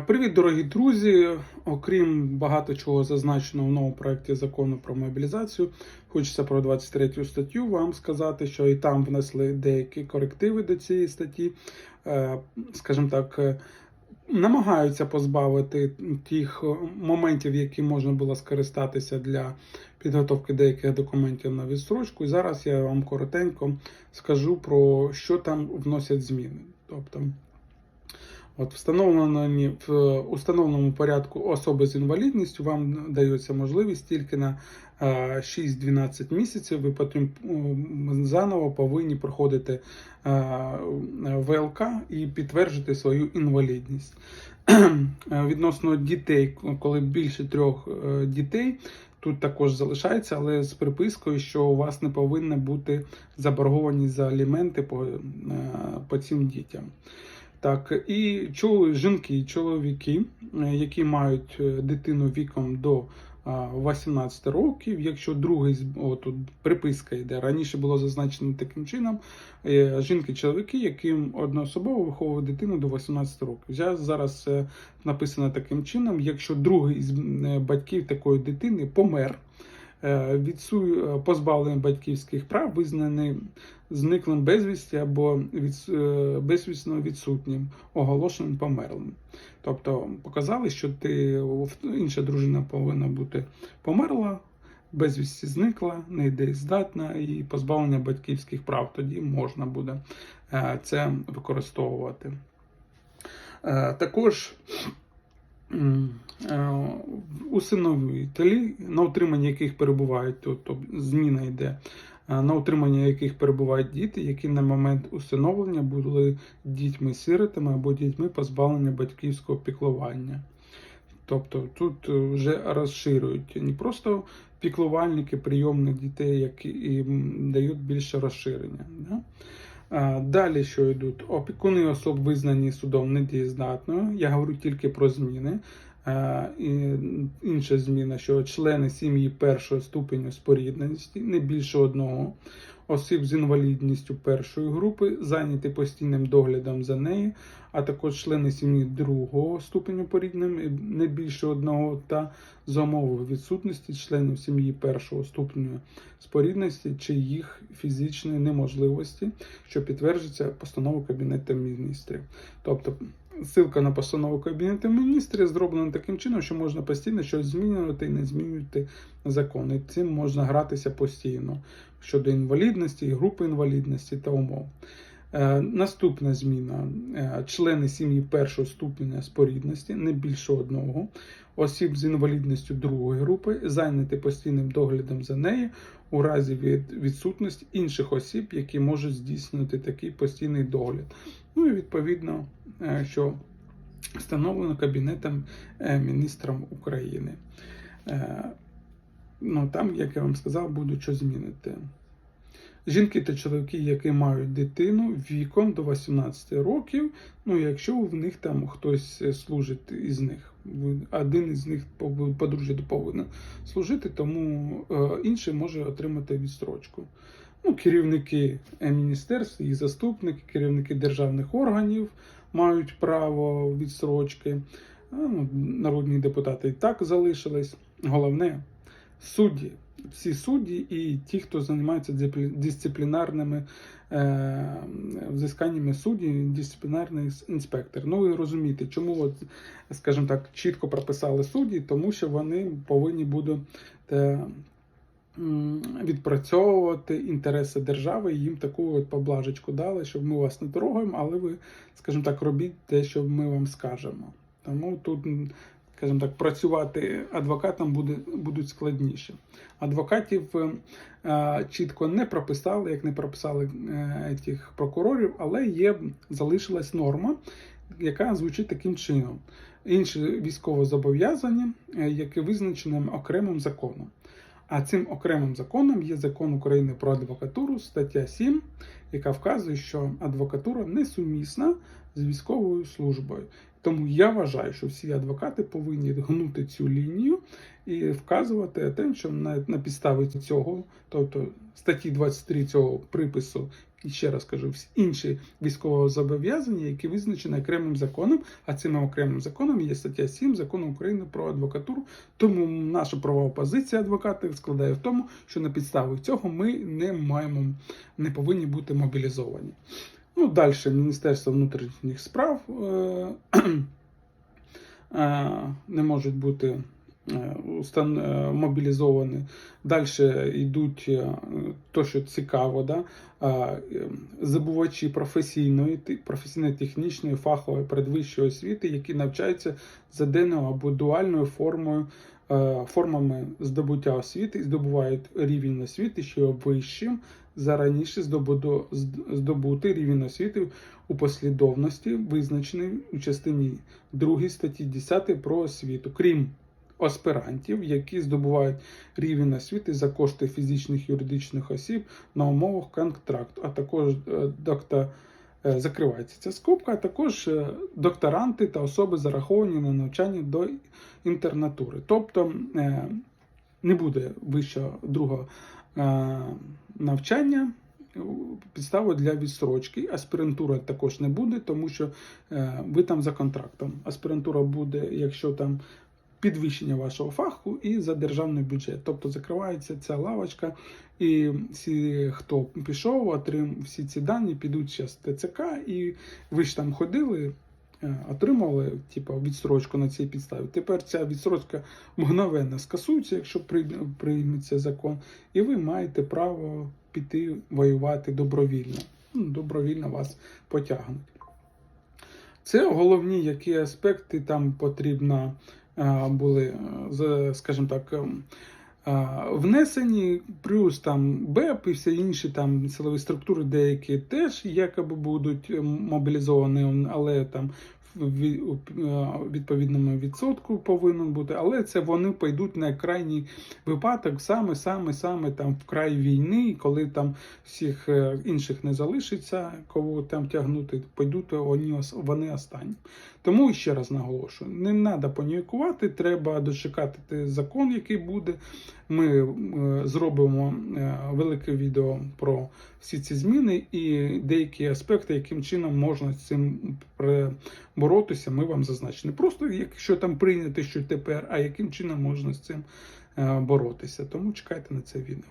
Привіт, дорогі друзі! Окрім багато чого зазначено в новому проєкті закону про мобілізацію, хочеться про 23 статтю вам сказати, що і там внесли деякі корективи до цієї статті. Е, Скажімо так, е, намагаються позбавити тих моментів, які можна було скористатися для підготовки деяких документів на відстрочку. І зараз я вам коротенько скажу про що там вносять зміни. Тобто. От встановлені в установленому порядку особи з інвалідністю вам дається можливість тільки на е, 6-12 місяців. Ви потім заново повинні проходити е, ВЛК і підтверджити свою інвалідність. Е, Відносно дітей, коли більше трьох е, дітей. Тут також залишається, але з припискою, що у вас не повинна бути заборгованість за аліменти по, е, по цим дітям. Так, і жінки, чоловіки, е, які мають е, дитину віком до 18 років, якщо другий о, тут приписка йде, раніше було зазначено таким чином, е, жінки, чоловіки, яким одноособово виховують дитину до 18 років. Зараз, написано таким чином, якщо другий з батьків такої дитини помер. Е, Відсу... е, позбавлений батьківських прав, визнаний зниклим безвісті або е, безвісно відсутнім, оголошеним померлим. Тобто показали, що ти інша дружина повинна бути померла, безвісті зникла, недієздатна і позбавлення батьківських прав. Тоді можна буде це використовувати. Також усиновителі, на утриманні яких перебувають, тобто зміна йде, е, на утриманні яких перебувають діти, які на момент усиновлення були дітьми-сиротами або дітьми позбавлення батьківського піклування. Тобто тут е, вже розширюють не просто піклувальники прийомних дітей, які і дають більше розширення. Да? Далі, що йдуть, опікуни особ визнані судом недієздатною. Я говорю тільки про зміни. Інша зміна, що члени сім'ї першого ступеню спорідненості, не більше одного, осіб з інвалідністю першої групи, зайняті постійним доглядом за нею, а також члени сім'ї другого ступеню порідними, не більше одного, та за умови відсутності членів сім'ї першого ступеню спорідності чи їх фізичної неможливості, що підтверджується постановою Кабінету міністрів. Тобто Ссылка на постанову Кабінету міністрів зроблена таким чином, що можна постійно щось змінювати і не змінювати закони. Цим можна гратися постійно щодо інвалідності, групи інвалідності та умов. Е, наступна зміна: Е, члени сім'ї першого ступеня спорідності, не більше одного, осіб з інвалідністю другої групи, зайняті постійним доглядом за нею у разі від відсутності інших осіб, які можуть здійснити такий постійний догляд. Ну і відповідно, е, що встановлено Кабінетом міністром України. Ну, там, як я вам сказав, будуть що змінити. Жінки та чоловіки, які мають дитину віком до 18 років, ну якщо в них там хтось служить із них, один із них подружжя повинен служити, тому е, інший може отримати відстрочку. Ну, керівники е, міністерств, їх заступники, керівники державних органів мають право відстрочки. Ну, народні депутати і так залишились. Головне судді. Всі судді і ті, хто займається дисциплінарними е, взисканнями судді, дисциплінарний інспектор. Ну ви розумієте, чому, от, скажімо так, чітко прописали судді, тому що вони повинні будуть е, відпрацьовувати інтереси держави, і їм таку от поблажечку дали, щоб ми вас не трогаємо, але ви, скажімо так, робіть те, що ми вам скажемо. Тому тут, скажімо так, працювати адвокатам буде, будуть складніше. Адвокатів е, чітко не прописали, як не прописали е, тих прокурорів, але є залишилась норма, яка звучить таким чином: інші військове зобов'язання, е, яке визначене окремим законом. А цим окремим законом є закон України про адвокатуру, стаття 7, яка вказує, що адвокатура несумісна з військовою службою. Тому я вважаю, що всі адвокати повинні гнути цю лінію і вказувати те, що на, на підставі цього, тобто статті 23 цього припису і ще раз кажу, всі інші військовозобов'язання, які визначені окремим законом, а цим окремим законом є стаття 7 закону України про адвокатуру. Тому наша правова позиція адвокатів складає в тому, що на підставі цього ми не маємо, не повинні бути мобілізовані. Ну, далі Міністерство внутрішніх справ е, е, не можуть бути е, е, мобілізовані. Далі йдуть е, то, що цікаво, да? е, забувачі професійної, професійно-технічної, фахової передвищої освіти, які навчаються за денною або дуальною формою, е, формами здобуття освіти і здобувають рівень освіти, що вищим за раніше здобуду- зд- рівень освіти у послідовності, визначений у частині 2 статті 10 про освіту, крім аспірантів, які здобувають рівень освіти за кошти фізичних юридичних осіб на умовах контракту, а також е, доктор. е, Закривається ця скобка, а також е, докторанти та особи зараховані на навчання до інтернатури. Тобто не буде вищого другого е, навчання підставою для відстрочки. Аспірантура також не буде, тому що ви там за контрактом. Аспірантура буде, якщо там підвищення вашого фаху і за державний бюджет. Тобто закривається ця лавочка, і всі, хто пішов, отрим всі ці дані підуть зараз в ТЦК, і ви ж там ходили. е, Отримали типу, відстрочку на цій підставі. Тепер ця відстрочка мгновенно скасується, якщо прийметься закон, і ви маєте право піти воювати добровільно. Ну, Добровільно вас потягнуть. Це головні, які аспекти там потрібно були, е, скажімо так, ем, е, внесені, плюс там БЕП і всі інші там силові структури, деякі теж якоби будуть ем, мобілізовані, але там е, відповідному відсотку повинен бути, але це вони пойдуть на крайній випадок, саме, саме, саме там в край війни, коли там всіх е, інших не залишиться, кого там тягнути, пойдуть вони, вони останні. Тому ще раз наголошую: не треба панікувати, треба дочекати закон, який буде. Ми е, зробимо е, велике відео про всі ці зміни і деякі аспекти, яким чином можна з цим пре- боротися. Ми вам зазначимо. Не просто якщо там прийняти, що тепер, а яким чином можна з цим е, боротися. Тому чекайте на це відео.